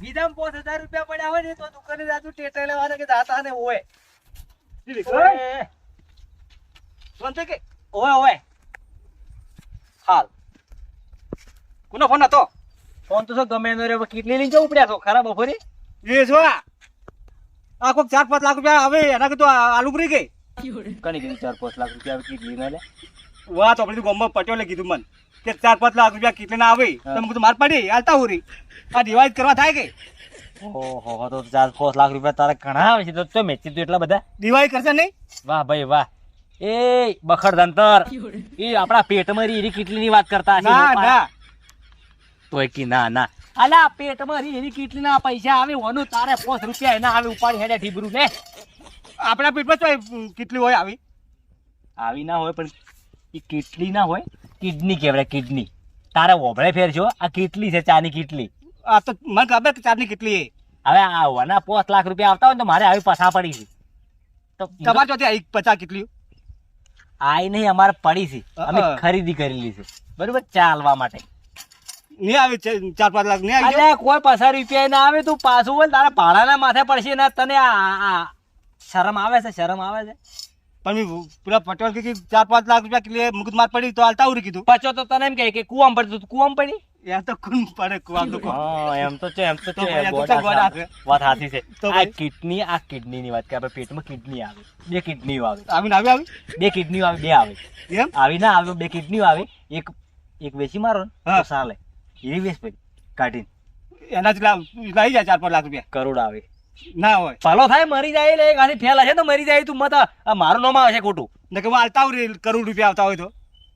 બીજામાં પાંચ હજાર રૂપિયા પડ્યા હોય ને તો દુકાને જાતું ટેટે લેવાના કે જાતા ને હોય ઓય. કે? ઓય ઓય. હાલ. કોનો ફોન હતો? ફોન તો ગમે એનો રે કેટલી લઈને જવું પડ્યા છો? ખરા બપોરે? એ જો આ. કોક ચાર પાંચ લાખ રૂપિયા આવે એના કીધું આલુ ભરી ગઈ. કણી કીધું ચાર પાંચ લાખ રૂપિયા કેટલી ના લે વાત આપણે ગોમમાં પટેલે કીધું મને. કે ચાર પાંચ લાખ રૂપિયા કેટલા ના આવે. તમે કીધું માર પાડી હાલતા હુરી. આ રિવાઇઝ કરવા થાય કે? ઓહો તો ચાર પાંચ લાખ રૂપિયા તારા ઘણા આવે છે તો તો મેચી તું એટલા બધા? રિવાઇઝ કરશે નહીં? વાહ ભાઈ વાહ. એ બખડ દંતર એ આપણા પેટમાં રીરી કેટલીની વાત કરતા છે ના ના. તોય કી ના ના. અલા પેટમાં રીરી કેટલીના પૈસા આવે ઓનું તારે પાંચ રૂપિયા એના આવે ઉપાડી હેડે ઢીબરું ને આપણા પેટમાં તો કેટલી હોય આવી. આવી ના હોય પણ એ કેટલી ના હોય. કિડની કહેવાય કિડની. તારે ઓભળે ફેર છો આ કેટલી છે ચાની કેટલી? આ તો મને ખબર કે ચાની કેટલી છે હવે આ વના પાંચ લાખ રૂપિયા આવતા હોય તો મારે આવી પસા પડી છે. તો તમારે ચોથી પચાસ કેટલી આઈ નહીં અમારે પડી છે. અમે ખરીદી કરેલી છે. બરોબર? ચાલવા માટે. નહીં આવે ચાર પાંચ લાખ નહીં આવે કોઈ પસાર રૂપિયા ના આવે તું પાછું બોલ તારા ભાડાના માથે પડશે ને તને શરમ આવે છે શરમ આવે છે? પણ પૂરા પેલા પટેલ કે કે ચાર પાંચ લાખ રૂપિયા કિલે મુકુદ માર પડી તો હાલતા ઉરી કીધું. પાછો તો તને એમ કહે કે કુવામ પડતું તું કુવામ પડી? યાર તો કુન પડે કુવામ તો હા એમ તો છે એમ તો છે. વાત સાચી છે. આ કિડની આ કિડની ની વાત કે આપણે પેટમાં કિડની આવે. બે કિડની આવે. આવીને આવી આવી? બે કિડની આવે બે આવે. એમ? આવી ના આવે બે કિડની આવે. એક એક વેચી મારો ને ચાલે એવી વેચ પડી. કાઢીને. એના લાવ લઈ જાય ચાર પાંચ લાખ રૂપિયા. કરોડ આવે. ના હોય. પાલો થાય મરી જાય એટલે ગાડી ફેલ હશે તો મરી જાય તું મત આ. મારું નામ આવે છે ખોટું. ને કે વાલતા ઉરી કરોડ રૂપિયા આવતા હોય તો.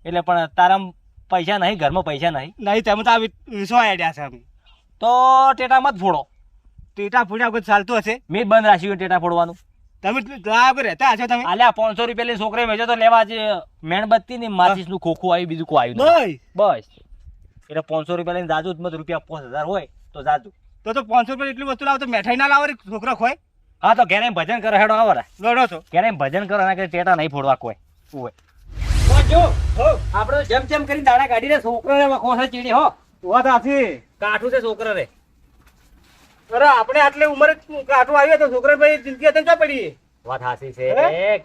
એટલે પણ તારા પૈસા નહીં ઘરમાં પૈસા નહીં. નહીં તમે તો આવી સો આઈડિયા છે અમે તો ટેટા મત ફોડો. ટેટા ફોડ્યા વખત ચાલતું હશે? મેં બંધ રાખ્યું ટેટા ફોડવાનું. તમે રહેતા હશો તમે? આલ્યા પાંચસો રૂપિયા લઈને છોકરે વેચો તો લેવા છે મેણબત્તી ને માચીસનું ખોખું આવ્યું બીજું કોઈ આવ્યું બસ બસ. એટલે પાંચસો રૂપિયા લઈને જાજુ મત રૂપિયા પાંચ હજાર હોય તો જાજુ. તો તો પાંચસો રૂપિયા એટલી વસ્તુ લાવો તો મેઠાઈ ના લાવો રે છોકરા ખોય. હા તો ઘેરે ભજન કરો હેડો આવો રે લડો છો. ઘેરે ભજન કરો એના કરતા ટેટા નહીં ફોડવા કોઈ. ઓય જો હો આપણે જેમ જેમ કરીને દાડા કાઢીને છોકરાને વખો છે ચીડી હો. વાત આથી. કાઠું છે છોકરા રે. અરે આપણે આટલી ઉંમરે કાઠું આવ્યો તો છોકરા ભાઈ જિંદગી હતી ક્યાં પડી? વાત હાસી છે.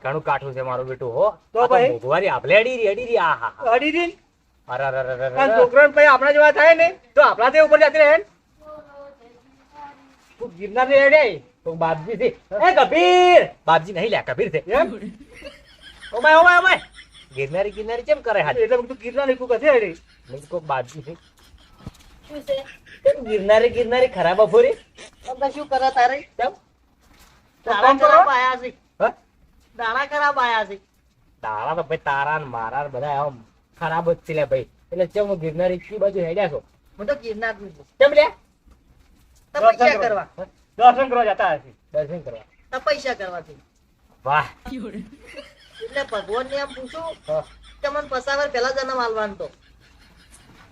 ઘણું કાઠું છે મારું બેટું હો. તો ભાઈ? ભગવારી આપણે અડી રી અડી રી આ હા અડી રી અરે અરે અરે છોકરા ભાઈ આપણા જેવા થાય ને? તો આપણા તે ઉપર જતી રહે તું ગિરનારની તો બાપજી છે. એ કબીર. બાપજી નહીં લ્યા કબીર છે. એમ? Oh my oh my oh my. ગિરનારી ગિરનારી કેમ કરે હાજી એટલે તું ગિરનાર નીકળું કથે હેડે. મેં કોક બાપજી છે. કેમ ગિરનારી ગિરનારી ખરાબ અફોરી? તમને શું કરે તારે. કેમ? દાણા ખરાબ આયા છે? હા? દાણા ખરાબ આયા છે. તારા તો ભાઈ તારા ને મારા ને બધા આમ ખરાબ જ છે લે ભાઈ. એટલે ચમ ગિરનારી કી બાજુ હેડ્યા છો? હું તો ગિરનાર કેમ લે તપસ્યા કરવા. દર્શન કરવા જતા હશે. દર્શન કરવા. તપસ્યા કરવાથી. વાહ. એટલે ભગવાન ને એમ પૂછું હા. કે મને પસાવર પેલા જન્મ આલવાન તો.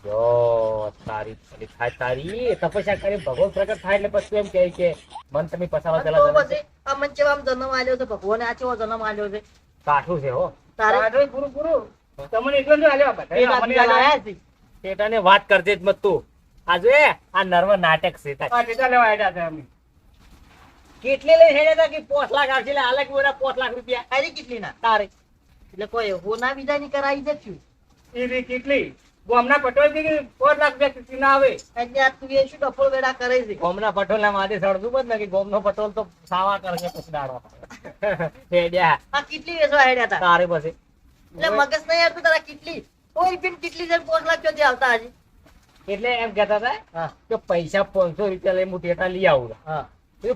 જો તારી તારી થાય તારી. તપસ્યા કરી ભગવાન પ્રગટ થાય એટલે પછી એમ કહે કે મન તમે પસાવા પેલા તો આ મને ચેવા આમ જન્મ આલ્યો છે ભગવાને આ ચેવો જન્મ આલ્યો છે? કાઠું છે હો. તારે? તમને એટલું જ આલ્યો બધા આલ્યો. આયા વાત કરજે જ મત તું. આ જો આ નર્વ નાટક છે તાર. આ ટેટા લેવા આયા હતા અમે. કેટલી લઈ હેડ્યા હતા કે પોસ લાખ આવશે એટલે હાલે બોરા પોસ લાખ રૂપિયા. તારી કેટલી ના તારે. એટલે કોઈ હોના ના બીજા ની કરાવી દે એ રે કેટલી? ગોમના પટોળથી પાંચ લાખ રૂપિયા કેટલી ના આવે? એટલે આ તું એ શું ડફોળ વેડા કરે છે? ગોમના પટોલના માથે સડતું બધ ને કે ગોમનો પટોલ તો સાવા કરશે પછી દાડો. હેડ્યા આ કેટલી વેચવા હેડ્યા હતા તારે પછી. એટલે મગજ નહીં આવતું તારા કેટલી? કોઈ રૂપિયા કેટલી જણ પોચ લાખ આવતા હજી? એટલે એમ કેતા હતા કે પૈસા પાંચસો રૂપિયા લઈ હું ટેટા લઈ આવું. હા.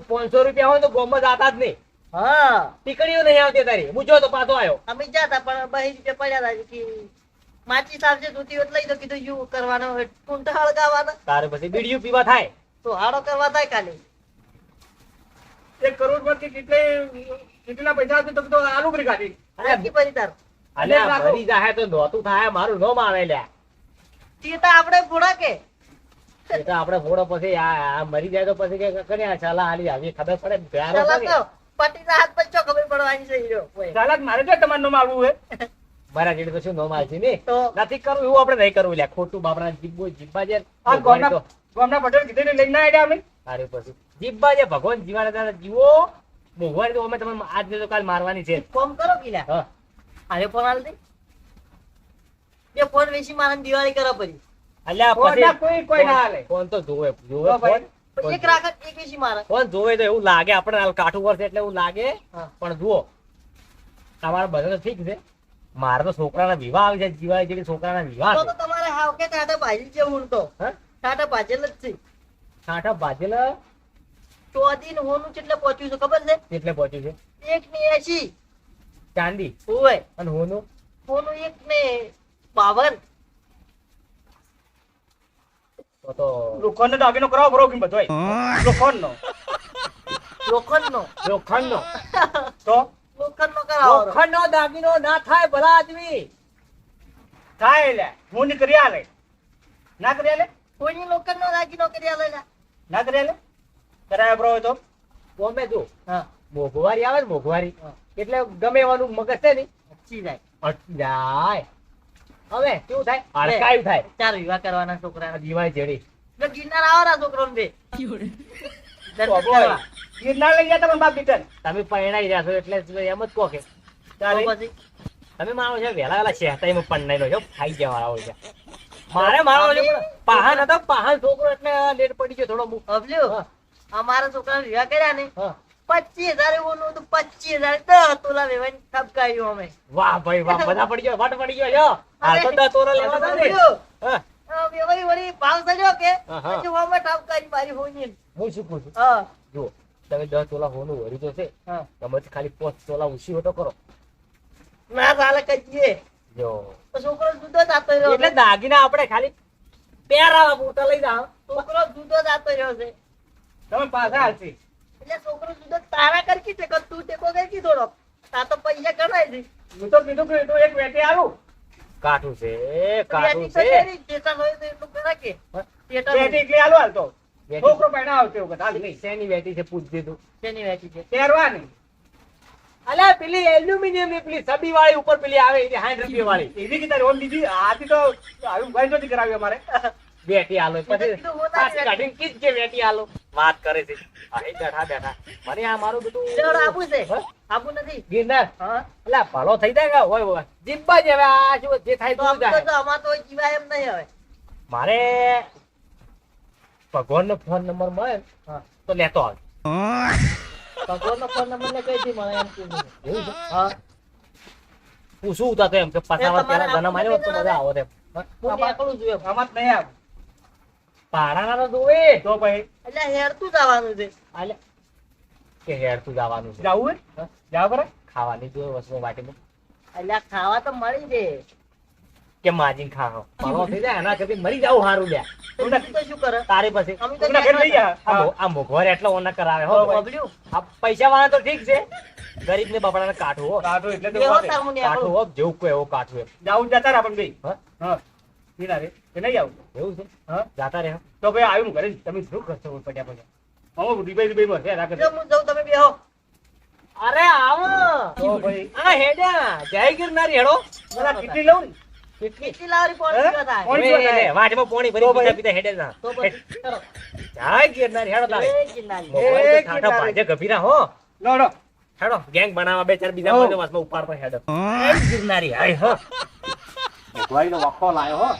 પાંચસો રૂપિયા હોય તો ગોમમાં આતા જ નહીં. હા. ટીકડીઓ નહીં આવતી તારી. હું જો તો પાછો આવ્યો. અમે જાતા પણ બહી રૂપિયા પડ્યા હતા કે માચી સાહેબ જોતી હોત લઈ તો કીધું યુ કરવાનો હોય કુંઠા હળગાવાના તારે પછી બીડીયું પીવા થાય. તો હાડો કરવા થાય કાલે. એક કરોડમાંથી કેટલે કેટલા પૈસા તો તો આલુ કરી કાઢી. કી પરી તાર. આ ભરી જાહે તો નોતું થાય મારું નો માવે લ્યા તે આપણે ભોળા કે. એ આપણે ફોડો પછી આ મરી જાય તો પછી કે કરે આ ચાલા આલી આવી? ખબર પડે પ્યારો ચાલા પટીના હાથ પર ચો ખબર પડવાની છે હીરો ચાલા મારે તો તમારું નામ માલવું હે મારા જેડે તો શું નોમ આવશે ને? નથી કરવું એવું આપણે નહીં કરવું લ્યા. ખોટું બાપરા જીબ્બો જીબ્બા જે આ ગામના ગામના પટેલ કીધું લઈને ના આડ્યા અમે? અરે પછી. જીવવા જે ભગવાન જીવાના તારા જીવો મોંઘવારી તો અમે તમને આજ ને તો કાલ મારવાની છે. ફોન કરો કિલા. હા. અરે ફોન આલ દે બે ફોન વેચી મારે દિવાળી કરવા પડી. અલ્યા પછી કોઈ કોઈ ના હાલે. ફોન તો જોવે જોવે ફોન. પણ એક રાખત એક વેચી મારે. ફોન જોવે તો એવું લાગે આપણે હાલ કાઠું વર્ષ એટલે એવું લાગે. પણ જુઓ તમારા બધા ઠીક છે. મારા તો છોકરાના વિવાહ આવી જાય દિવાળી જેવી છોકરાના વિવાહ તો તમારે હાવ કે ટાટા ભાજી હું તો? ટાટા ભાજેલ જ છે. કાંઠા બાજેલા ચોદી ને હોનું કેટલે પહોંચ્યું છે ખબર છે? કેટલે પહોંચ્યું છે. એક ને એસી ચાંદી હોય અને હોનું? હોનું એક ને બાવન. લોખંડ દાગીનો કરાવો બરો કેમ બધોય લોખંડનો. લોખંડ નો તો? લોખંડનો કરાવો. લોખંડનો દાગીનો ના થાય ભલા આદમી. થાય લે હું ની કરી આલે. ના કરી આલે? કોઈની લોખંડનો દાગીનો કરી આલે ના કરી આલે? કરાય બરો તો? ગમે જો હા. મોઘવારી આવે ને મોઘવારી. એટલે ગમે એવાનું મગજ છે ને? અટકી જાય. અટકી જાય. હવે કેવું થાય? હડકાયું થાય. ચાર વિવાહ કરવાના છોકરા આ જેડી. ગિરનાર આવવાના છોકરાને બે. ગિરનાર લઈ ગયા તમે બાપ દીકરા તમે પરણાઈ રહ્યા છો એટલે એમ જ કહો કે. પછી? તમે માનો છો વેલા વહેલા શહેતાઈમાં પરણાઈ લો છો ખાઈ ગયા આવો છે. મારે મારો છે પાહન હતો પાહન છોકરો એટલે લેટ પડી ગયો થોડો અબલ્યો અમારા છોકરા વિવાહ કર્યા ને? હા. પચીસ હજાર એવું હતું પચીસ હજાર. દસ તોલા વેવાઈને ઠપકાયું અમે. વાહ ભાઈ વાહ. બધા પડી ગયો વટ પડી ગયો હાલ તો દસ તોરો લેવા દો ને. અબલ્યો, હા. આ વેવાઈ વળી ભાવ ચડ્યો કે હા, હા. પછી અમે ઠપકારી મારી હોઈની. હું શું કહું છું? હા. જુઓ તમે દસ તોલા હોનું વરી તો છે તમે ખાલી પાંચ તોલા ઉછી હોતો કરો. ના ચાલે કહીએ. જો. તો છોકરો જુદો જાતો રહ્યો એટલે દાગીના આપણે ખાલી પહેરાવા પૂરતા લઈ જાઓ. છોકરો જુદો જાતો રહ્યો છે. તમે પાછા હાલશી. એટલે છોકરો સુધો તારા કરકી ટેકો તું ટેકો કરકી થોડો તા. તો પૈસા કરાય છે હું તો કીધું કે તું એક વેટે આવું કાઠું છે કાઠું છે. ટેટા હોય તો એટલું કરા કે. પેટા ટેટા વેટે હોય. એકલી હાલ તો છોકરો પહેણા આવતો એવું હાલ નહીં. શેની વેટી છે પૂછ દીધું. શેની વેટી છે? પહેરવાની અલ્યા પેલી એલ્યુમિનિયમની પેલી સબી વાળી ઉપર પેલી આવે એની 60 રૂપિયા વાળી. એવી કે તારી ઓલ લીધી આથી તો આવી ભાઈ નથી કરાવી અમારે. બેટી આલો. પછી પાછી જ કાઢીને કીજ કે બેઠી આલો. વાત કરે છે. અહીં બેઠા બેઠા. મને આ મારું બધું લેવડો આપું છે. આપું નથી. ગિરનાર? એટલે ભલો થઈ જાય કે હોય હોય. જીબ્બા જેવે આ શું જે થાય તો તો તો જીવાય એમ નહીં હવે. મારે ભગવાનનો ફોન નંબર મળે તો લેતો આવે ભગવાનનો ફોન નંબર ને કઈ થી મળે એમ કીધું. છે? હા. પૂછું તો એમ કે પાછા જન્મ આવ્યો તો મજા આવો તેમ. હું નીકળું છું આમાં જ નહીં આવ. પાડાના તો જોવે. તો પછી એટલે હેરતું જવાનું છે. એટલે કે હેરતું જવાનું છે. જવું હા? જાવ બરાબર ખાવાની જો વસ્તુ વાટીમાં એટલે ખાવા તો મળી દે કે માજી ખાઓ પાલો થઈ જાય એના કદી મરી જાવ હારું લ્યા. તો તો શું કરે? તારી પાસે અમે તો ઘરે લઈ જા. આ મોઘવારી એટલો ઓના કરાવે હો. આ પૈસા વાળા તો ઠીક છે. ગરીબ ને બપડાને કાઠું હો. કાઢો એટલે તો કાઠું જેવું કોઈ એવો કાઠું એમ. જાવું જતા રહે આપણે ભાઈ. હા? હા પીના કે નહીં આવું. એવું છે? હા. જાતા રહે. તો ભાઈ હું ઘરે તમે શું કરશો પડ્યા પડ્યા હું રીબાઈ રીબાઈ માં રાખે હું જાઉં તમે બેહો. અરે આવો. તો ભાઈ. આ હેડ્યા. જય ગિરનારી હેડો. મને કેટલી લઉં કેટલી કેટલી લાવરી પોણી હે? પોણી? લે, લે, વાટમાં પોણી ભરી પીતા પીતા હેડે ના. તો જય ગિરનારી હેડો તારે. એ ગિરનારી. મોઘવારી તો એ ઠાઠા ગિરનારી. ગભીરા હો. લો લો. હેડો ગેંગ બનાવવા બે ચાર બીજા હો. બંને વાસમાં ઉપાડતો હેડો. ગિરનારી. હાય હો. મોઘવારીનો વખો લાયો હો